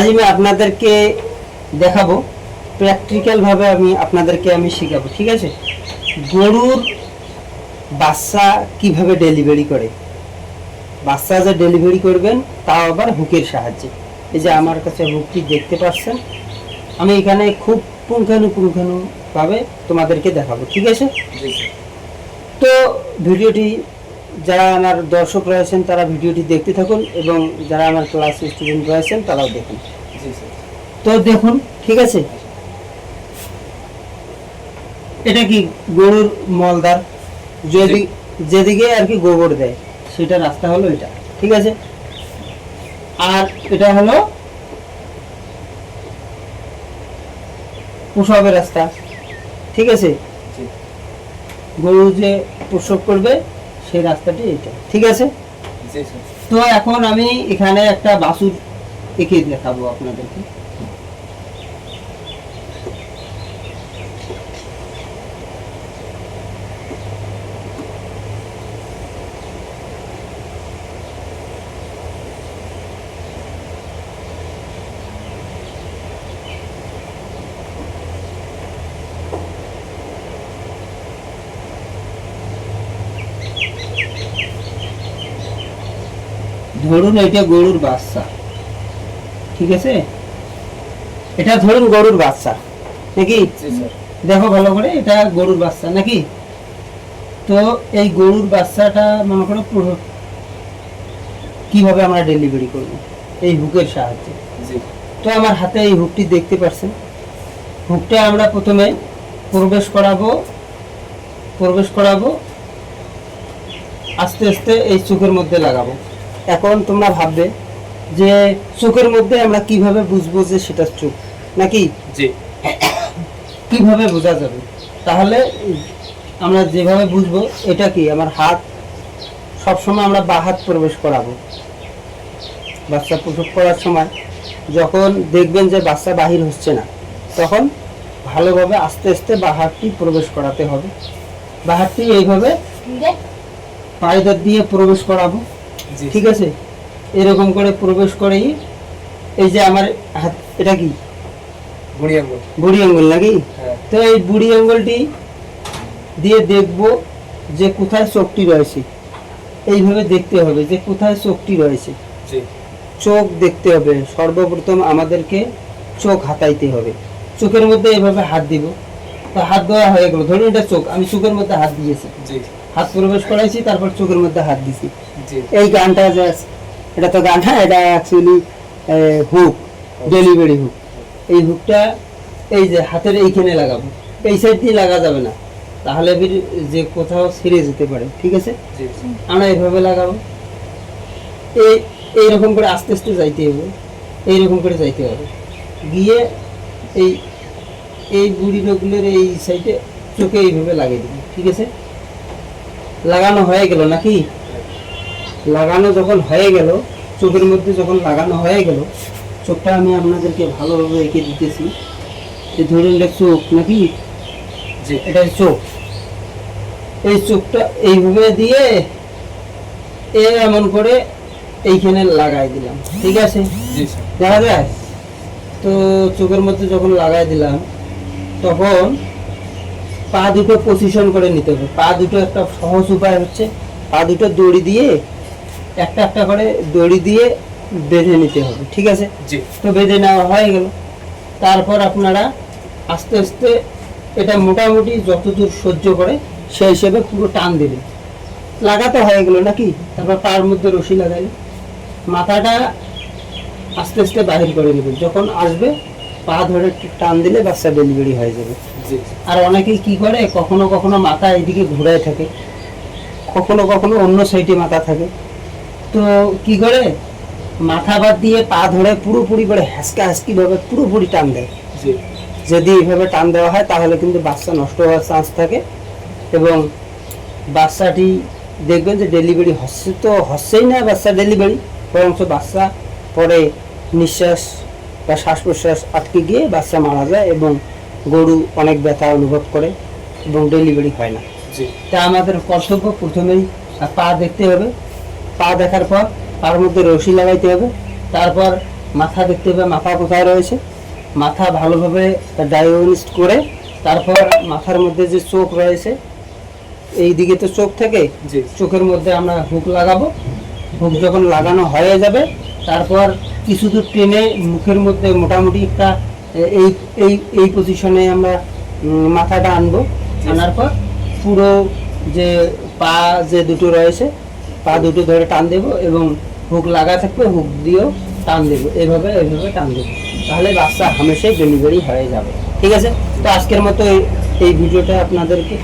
আজ আমি আপনাদেরকে দেখাবো। প্র্যাকটিক্যালভাবে আমি আপনাদেরকে আমি শেখাবো ঠিক আছে? গরুর বাচ্চা কীভাবে ডেলিভারি করে? বাচ্চা যে ডেলিভারি করবেন তাও আবার হুকের সাহায্যে। এই যে আমার কাছে হুকটি দেখতে পাচ্ছেন আমি এখানে খুব পুঙ্খানুপুঙ্খানুভাবে তোমাদেরকে দেখাবো ঠিক আছে? তো ভিডিওটি যারা আমার দর্শক রয়েছেন তারা ভিডিওটি দেখতে থাকুন এবং যারা আমার ক্লাস স্টুডেন্ট রয়েছেন তারাও দেখুন। তো দেখুন ঠিক আছে? এটা কি গরুর মলদার? যদি যেদিকে আর কি গোবর দেয় সেটা রাস্তা হলো এটা ঠিক আছে? আর এটা হলো প্রসবের রাস্তা ঠিক আছে? গরু যে প্রসব করবে সেই রাস্তাটি এটা ঠিক আছে? তো এখন আমি এখানে একটা বাসুর এঁকে দেখাবো আপনাদেরকে। ধরুন এটা গরুর বাচ্চা। ঠিক আছে? এটা ধরুন গরুর বাচ্চা। নাকি দেখো ভালো করে এটা গরুর বাচ্চা নাকি? তো এই গরুর বাচ্চাটা মনে করো কীভাবে আমরা ডেলিভারি করব? এই হুকের সাহায্যে। তো আমার হাতে এই হুকটি দেখতে পাচ্ছেন? হুকটা আমরা প্রথমে প্রবেশ করাবো প্রবেশ করাবো আস্তে আস্তে এই চোখের মধ্যে লাগাবো। এখন তোমরা ভাববে যে চোখের মধ্যে আমরা কীভাবে বুঝব যে সেটা চোখ? নাকি? জি। কীভাবে বোঝা যাবে? তাহলে আমরা যেভাবে বুঝব এটা কি? আমার হাত সবসময় আমরা বা হাত প্রবেশ করাবো। বাচ্চা প্রসব করার সময় যখন দেখবেন যে বাচ্চা বাহির হচ্ছে না তখন ভালোভাবে আস্তে আস্তে বাহারটি প্রবেশ করাতে হবে। বাহারটি এইভাবে পায়দার দিয়ে প্রবেশ করাবো। ঠিক আছে? এরকম করে প্রবেশ করেই এই যে আমার হাত এটা কি? বুড়ি আঙ্গুল। বুড়ি আঙ্গুল নাকি? হ্যাঁ। তো এই বুড়ি আঙ্গুলটি দিয়ে দেখব যে কোথায় চোখটি রয়েছে। এইভাবে দেখতে হবে যে কোথায় চোখটি রয়েছে। চোখ দেখতে হবে। সর্বপ্রথম আমাদেরকে চোখ হাতাইতে হবে। চোখের মধ্যে এইভাবে হাত দিব। তো হাত দেওয়া হয়ে গেল। ধরুন এটা চোখ। আমি চোখের মধ্যে হাত দিয়েছি। হাত প্রবেশ করাইছি তারপর চোখের মধ্যে হাত দিছি। এই গানটা যে এটা তো গান হ্যাঁ এটা অ্যাকচুয়ালি হুক ডেলিভারি হুক এই হুকটা এই যে হাতের এইখানে লাগাবো এই সাইড দিয়ে লাগা যাবে না। তাহলে যে কোথাও ছিঁড়ে যেতে পারে ঠিক আছে? আমরা এইভাবে লাগাবো। এই এইরকম করে আস্তে আস্তে যাইতে হবে এইরকম করে যাইতে হবে। গিয়ে এই এই বুড়ি নগুলের এই সাইডে চোখে এইভাবে লাগিয়ে দেবো ঠিক আছে? লাগানো হয়ে গেল নাকি? লাগানো যখন হয়ে গেল চোখের মধ্যে যখন লাগানো হয়ে গেল চোখটা আমি আপনাদেরকে ভালোভাবে এঁকে দিতেছি। যে ধরুন এটা চোখ নাকি? যে এটা চোখ। এই চোখটা এইভাবে দিয়ে এ এমন করে এইখানে লাগাই দিলাম। ঠিক আছে? দেখা যায়? তো চোখের মধ্যে যখন লাগাই দিলাম তখন পা দুটো পজিশন করে নিতে হবে। পা দুটো একটা সহজ উপায় হচ্ছে পা দুটো দড়ি দিয়ে একটা একটা করে দড়ি দিয়ে বেঁধে নিতে হবে ঠিক আছে? তো বেঁধে নেওয়া হয়ে গেল। তারপর আপনারা আস্তে আস্তে এটা মোটামুটি যতদূর সহ্য করে সেই হিসেবে পুরো টান দিলেন। লাগাতে হয়ে গেল নাকি? তারপর তার মধ্যে রশি লাগাইলেন মাথাটা আস্তে আস্তে বাহির করে নেবেন। যখন আসবে পা ধরে একটু টান দিলে বাচ্চা ডেলিভারি হয়ে যাবে। আর অনেকেই কি করে কখনো কখনো মাথা এদিকে ঘুরায় থাকে কখনো কখনো অন্য সাইডে মাথা থাকে। তো কি করে মাথা বাদ দিয়ে পা ধরে পুরোপুরি করে হ্যাসকা ভাবে পুরোপুরি টান দেয়। যদি এইভাবে টান দেওয়া হয় তাহলে কিন্তু বাচ্চা নষ্ট হওয়ার চান্স থাকে এবং বাচ্চাটি দেখবেন যে ডেলিভারি হচ্ছে তো হচ্ছেই না বাচ্চা ডেলিভারি বরঞ্চ বাচ্চা পরে নিঃশ্বাস বা শ্বাস প্রশ্বাস আটকে গিয়ে বাচ্চা মারা যায় এবং গরু অনেক ব্যথা অনুভব করে এবং ডেলিভারি হয় না। তা আমাদের কর্তব্য প্রথমেই পা দেখতে হবে। পা দেখার পর পার মধ্যে রশি লাগাইতে হবে। তারপর মাথা দেখতে হবে মাথা কোথায় রয়েছে। মাথা ভালোভাবে ডায়াগনিস্ট করে তারপর মাথার মধ্যে যে চোখ রয়েছে এই দিকে তো চোখ থেকে চোখের মধ্যে আমরা হুক লাগাবো। হুক যখন লাগানো হয়ে যাবে তারপর কিছু দূর টেনে মুখের মধ্যে মোটামুটি একটা এই এই এই পজিশনে আমরা মাথাটা আনব। আনার পর পুরো যে পা যে দুটো রয়েছে পা দুটো ধরে টান দেবো এবং হুক লাগা থাকবে হুক দিয়েও টান দেবো। এইভাবে এইভাবে টান দেবো। তাহলে বাচ্চা হামেশাই ডেলিভারি হয়ে যাবে। ঠিক আছে? তো আজকের মতো এই এই ভিডিওটা আপনাদেরকে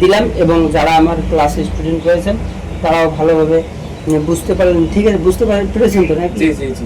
দিলাম এবং যারা আমার ক্লাসে স্টুডেন্ট রয়েছেন তারাও ভালোভাবে বুঝতে পারলেন। ঠিক আছে? বুঝতে পারেন পেরেছেন তো নাকি? জি জি জি।